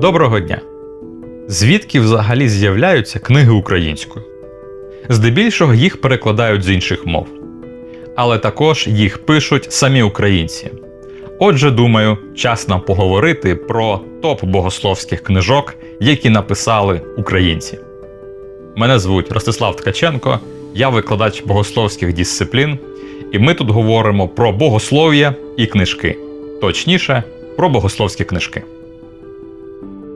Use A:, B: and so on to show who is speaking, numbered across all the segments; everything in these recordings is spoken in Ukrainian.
A: Доброго дня! Звідки взагалі з'являються книги українською? Здебільшого їх перекладають з інших мов. Але також їх пишуть самі українці. Отже, думаю, час нам поговорити про топ богословських книжок, які написали українці. Мене звуть Ростислав Ткаченко, я викладач богословських дисциплін, і ми тут говоримо про богослов'я і книжки, точніше, про богословські книжки.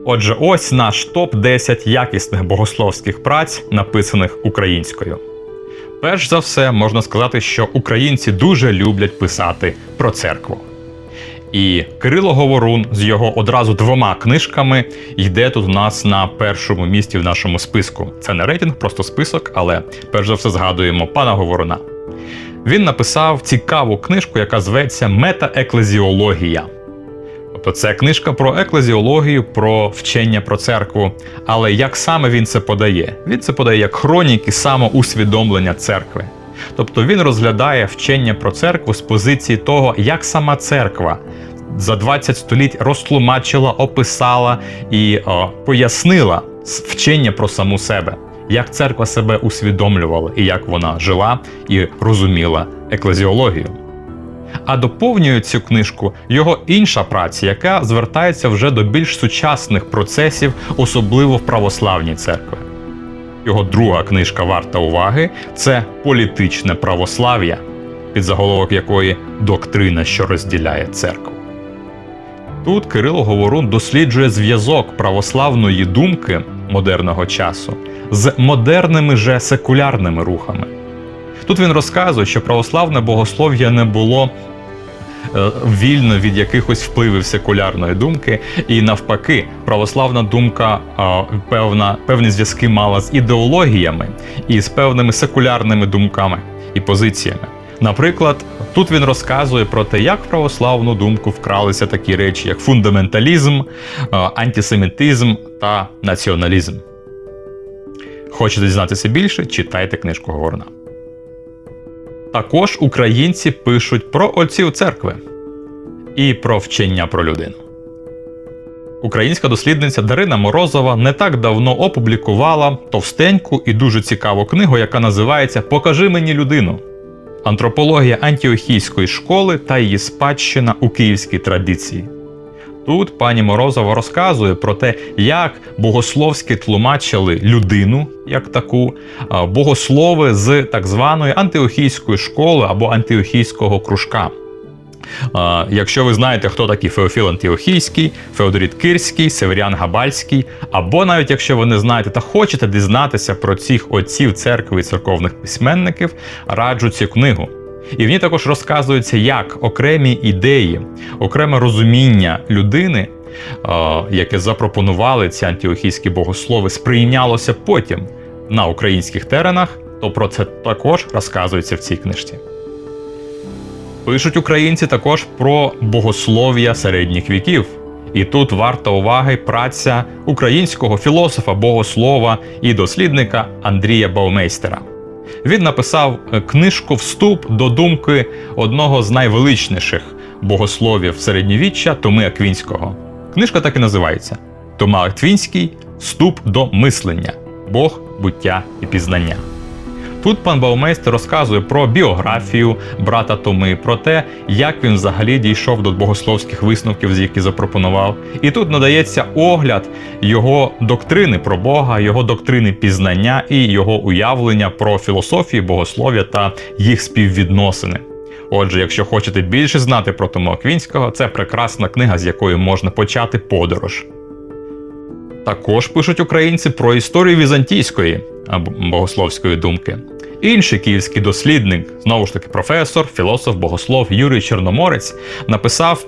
A: Отже, ось наш топ 10 якісних богословських праць, написаних українською. Перш за все, можна сказати, що українці дуже люблять писати про церкву. І Кирило Говорун з його одразу двома книжками йде тут у нас на першому місці в нашому списку. Це не рейтинг, просто список, але перш за все згадуємо пана Говоруна. Він написав цікаву книжку, яка зветься Метаеклезіологія. Тобто це книжка про еклезіологію, про вчення про церкву. Але як саме він це подає? Він це подає як хроніки самоусвідомлення церкви. Тобто він розглядає вчення про церкву з позиції того, як сама церква за 20 століть розтлумачила, описала і о, пояснила вчення про саму себе, як церква себе усвідомлювала і як вона жила і розуміла еклезіологію. А доповнює цю книжку його інша праця, яка звертається вже до більш сучасних процесів, особливо в православній церкві. Його друга книжка варта уваги це політичне православ'я, під заголовок якої доктрина, що розділяє церкву. Тут Кирило Говорун досліджує зв'язок православної думки модерного часу з модерними же секулярними рухами. Тут він розказує, що православне богослов'я не було е, вільно від якихось впливів секулярної думки, і навпаки, православна думка е, певна, певні зв'язки мала з ідеологіями і з певними секулярними думками і позиціями. Наприклад, тут він розказує про те, як в православну думку вкралися такі речі, як фундаменталізм, е, антисемітизм та націоналізм. Хочете дізнатися більше? Читайте книжку Говорна. Також українці пишуть про отців церкви і про вчення про людину. Українська дослідниця Дарина Морозова не так давно опублікувала товстеньку і дуже цікаву книгу, яка називається Покажи мені людину. Антропологія антіохійської школи та її спадщина у київській традиції. Тут пані Морозова розказує про те, як богословськи тлумачили людину як таку, богослови з так званої антиохійської школи або антиохійського кружка. Якщо ви знаєте, хто такий Феофіл Антіохійський, Феодоріт Кирський, Северян Габальський, або навіть якщо ви не знаєте та хочете дізнатися про цих отців церкви і церковних письменників, раджу цю книгу. І в ній також розказується, як окремі ідеї, окреме розуміння людини, яке запропонували ці антіохійські богослови, сприйнялося потім на українських теренах, то про це також розказується в цій книжці. Пишуть українці також про богослов'я середніх віків. І тут варта уваги праця українського філософа, богослова і дослідника Андрія Баумейстера. Він написав е, книжку Вступ до думки одного з найвеличніших богословів середньовіччя Томи Аквінського. Книжка так і називається Тома Аквінський Вступ до мислення, Бог, буття і пізнання. Тут пан Баумейстер розказує про біографію брата Томи, про те, як він взагалі дійшов до богословських висновків, з які запропонував. І тут надається огляд його доктрини про Бога, його доктрини пізнання і його уявлення про філософію, богослов'я та їх співвідносини. Отже, якщо хочете більше знати про Тому Аквінського, це прекрасна книга, з якої можна почати подорож. Також пишуть українці про історію візантійської або богословської думки. Інший київський дослідник, знову ж таки, професор, філософ, богослов Юрій Чорноморець, написав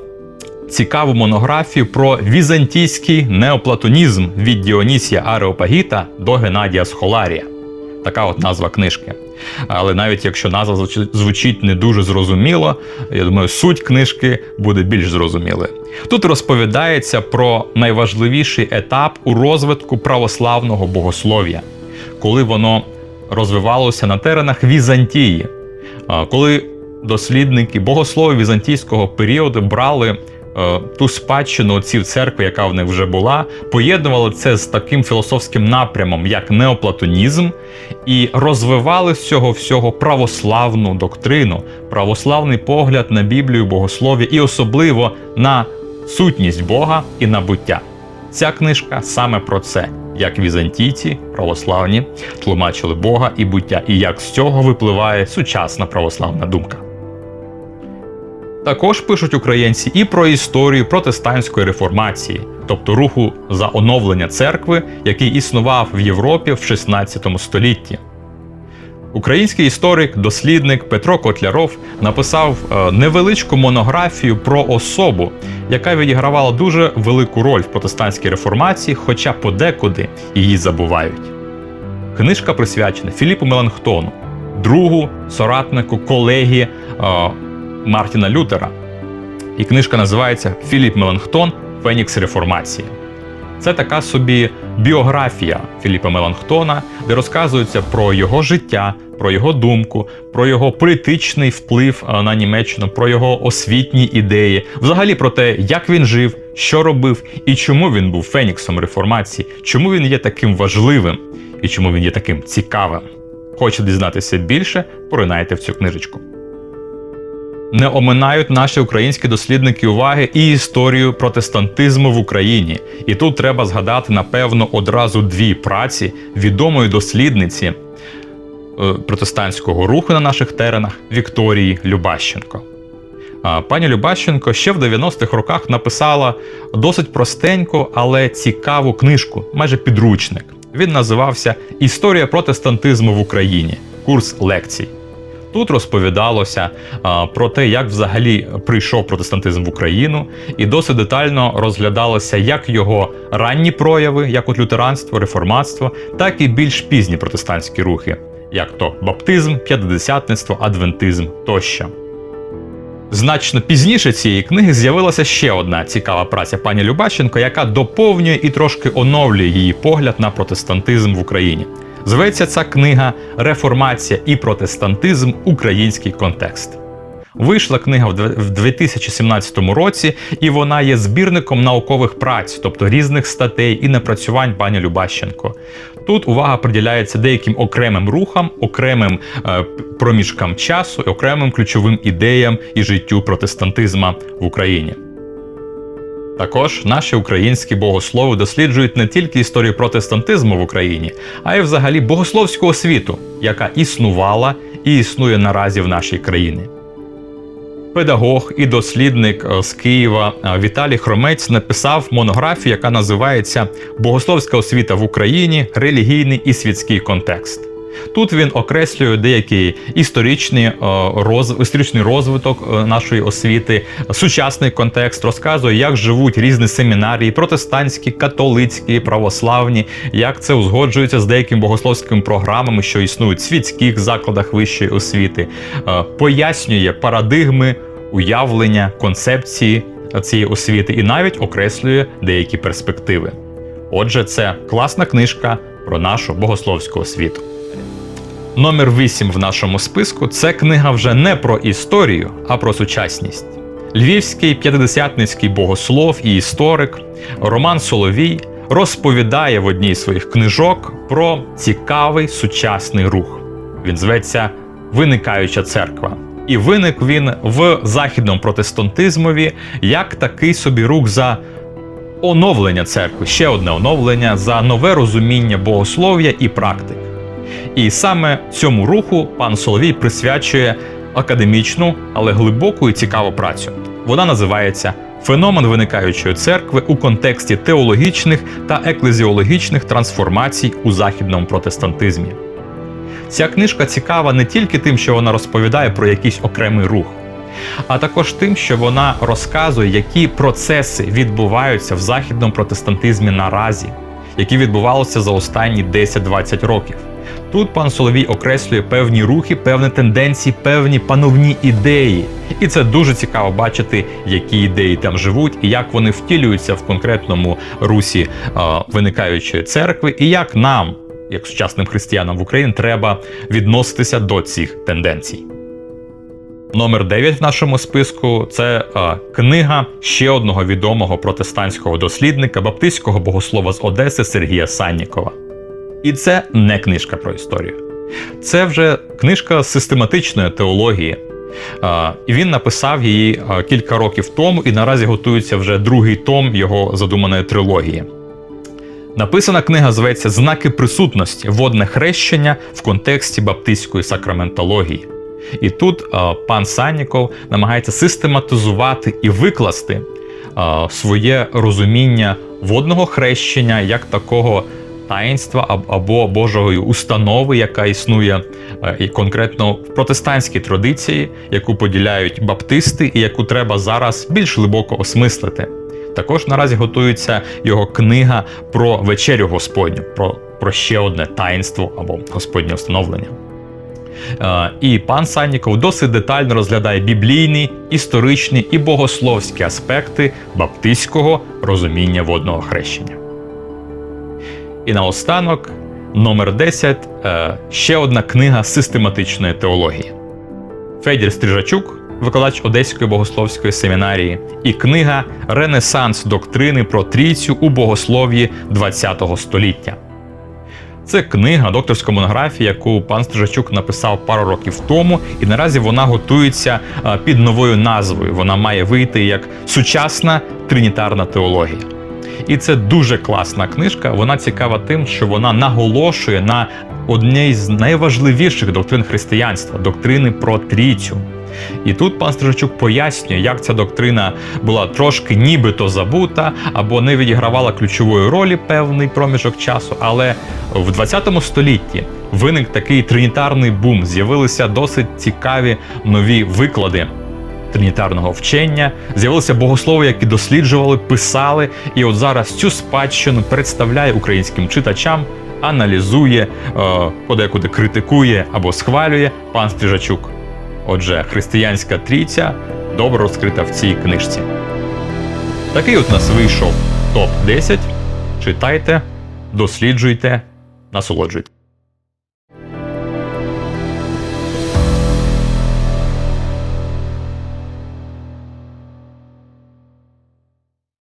A: цікаву монографію про візантійський неоплатонізм від Діонісія Ареопагіта до Геннадія Схоларія. Така от назва книжки. Але навіть якщо назва звучить не дуже зрозуміло, я думаю, суть книжки буде більш зрозумілою. Тут розповідається про найважливіший етап у розвитку православного богослов'я, коли воно розвивалося на теренах Візантії, коли дослідники богослови візантійського періоду брали е, ту спадщину отців церкви, яка в них вже була, поєднували це з таким філософським напрямом, як неоплатонізм, і розвивали з цього всього православну доктрину, православний погляд на Біблію, богослов'я і особливо на сутність Бога і на буття. Ця книжка саме про це, як візантійці, православні тлумачили Бога і буття, і як з цього випливає сучасна православна думка. Також пишуть українці і про історію протестантської реформації, тобто руху за оновлення церкви, який існував в Європі в 16 столітті. Український історик, дослідник Петро Котляров написав е, невеличку монографію про особу, яка відігравала дуже велику роль в протестантській реформації, хоча подекуди її забувають. Книжка присвячена Філіпу Меланхтону, другу соратнику колеги е, Мартіна Лютера. І книжка називається Філіп Меланхтон Фенікс Реформації. Це така собі біографія Філіпа Меланхтона, де розказується про його життя, про його думку, про його політичний вплив е, на Німеччину, про його освітні ідеї, взагалі про те, як він жив, що робив і чому він був феніксом реформації, чому він є таким важливим і чому він є таким цікавим. Хочете дізнатися більше? Поринайте в цю книжечку. Не оминають наші українські дослідники уваги і історію протестантизму в Україні. І тут треба згадати, напевно, одразу дві праці відомої дослідниці е, протестантського руху на наших теренах Вікторії Любащенко. Пані Любащенко ще в 90-х роках написала досить простеньку, але цікаву книжку, майже підручник. Він називався Історія протестантизму в Україні. Курс лекцій. Тут розповідалося а, про те, як взагалі прийшов протестантизм в Україну, і досить детально розглядалося як його ранні прояви, як от лютеранство, реформатство, так і більш пізні протестантські рухи, як то баптизм, п'ятидесятництво, адвентизм тощо. Значно пізніше цієї книги з'явилася ще одна цікава праця пані Любащенко, яка доповнює і трошки оновлює її погляд на протестантизм в Україні. Зветься ця книга Реформація і протестантизм. Український контекст. Вийшла книга в 2017 році, і вона є збірником наукових праць, тобто різних статей і напрацювань пані Любащенко. Тут увага приділяється деяким окремим рухам, окремим е, проміжкам часу, окремим ключовим ідеям і життю протестантизма в Україні. Також наші українські богослови досліджують не тільки історію протестантизму в Україні, а й взагалі богословську освіту, яка існувала і існує наразі в нашій країні. Педагог і дослідник з Києва Віталій Хромець написав монографію, яка називається Богословська освіта в Україні, релігійний і світський контекст. Тут він окреслює деякий історичний е, роз, історичний розвиток е, нашої освіти, сучасний контекст, розказує, як живуть різні семінарії, протестантські, католицькі, православні, як це узгоджується з деякими богословськими програмами, що існують в світських закладах вищої освіти, е, пояснює парадигми, уявлення, концепції цієї освіти і навіть окреслює деякі перспективи. Отже, це класна книжка про нашу богословську освіту. Номер 8 в нашому списку це книга вже не про історію, а про сучасність. Львівський п'ятидесятницький богослов і історик Роман Соловій розповідає в одній з своїх книжок про цікавий сучасний рух. Він зветься Виникаюча церква. І виник він в західному протестантизмові як такий собі рух за оновлення церкви, ще одне оновлення за нове розуміння богослов'я і практик. І саме цьому руху пан Соловій присвячує академічну, але глибоку і цікаву працю. Вона називається Феномен виникаючої церкви у контексті теологічних та еклезіологічних трансформацій у західному протестантизмі. Ця книжка цікава не тільки тим, що вона розповідає про якийсь окремий рух, а також тим, що вона розказує, які процеси відбуваються в західному протестантизмі наразі, які відбувалися за останні 10-20 років. Тут пан Соловій окреслює певні рухи, певні тенденції, певні пановні ідеї. І це дуже цікаво бачити, які ідеї там живуть, і як вони втілюються в конкретному русі е, виникаючої церкви, і як нам, як сучасним християнам в Україні, треба відноситися до цих тенденцій. Номер 9 в нашому списку це е, книга ще одного відомого протестантського дослідника, баптистського богослова з Одеси Сергія Саннікова. І це не книжка про історію. Це вже книжка систематичної теології. І він написав її кілька років тому, і наразі готується вже другий том його задуманої трилогії. Написана книга зветься Знаки присутності водне хрещення в контексті баптистської сакраментології. І тут е, пан Санніков намагається систематизувати і викласти е, своє розуміння водного хрещення як такого таїнства або Божої установи, яка існує е, і конкретно в протестантській традиції, яку поділяють баптисти, і яку треба зараз більш глибоко осмислити. Також наразі готується його книга про вечерю Господню, про, про ще одне таїнство або Господнє встановлення. Е, І пан Санніков досить детально розглядає біблійні, історичні і богословські аспекти баптистського розуміння водного хрещення. І наостанок, номер 10 е, ще одна книга систематичної теології. Федір Стрижачук, викладач Одеської богословської семінарії, і книга Ренесанс доктрини про трійцю у богослов'ї ХХ століття. Це книга, докторська монографія, яку пан Стрижачук написав пару років тому, і наразі вона готується е, під новою назвою. Вона має вийти як сучасна тринітарна теологія. І це дуже класна книжка. Вона цікава тим, що вона наголошує на одній з найважливіших доктрин християнства доктрини про трійцю. І тут пан Стрижачук пояснює, як ця доктрина була трошки нібито забута або не відігравала ключової ролі певний проміжок часу. Але в 20 столітті виник такий тринітарний бум. З'явилися досить цікаві нові виклади тринітарного вчення. З'явилися богослови, які досліджували, писали, і от зараз цю спадщину представляє українським читачам, аналізує, е, подекуди критикує або схвалює пан Стрижачук. Отже, християнська трійця добре розкрита в цій книжці. Такий от нас вийшов топ 10. Читайте, досліджуйте, насолоджуйтесь.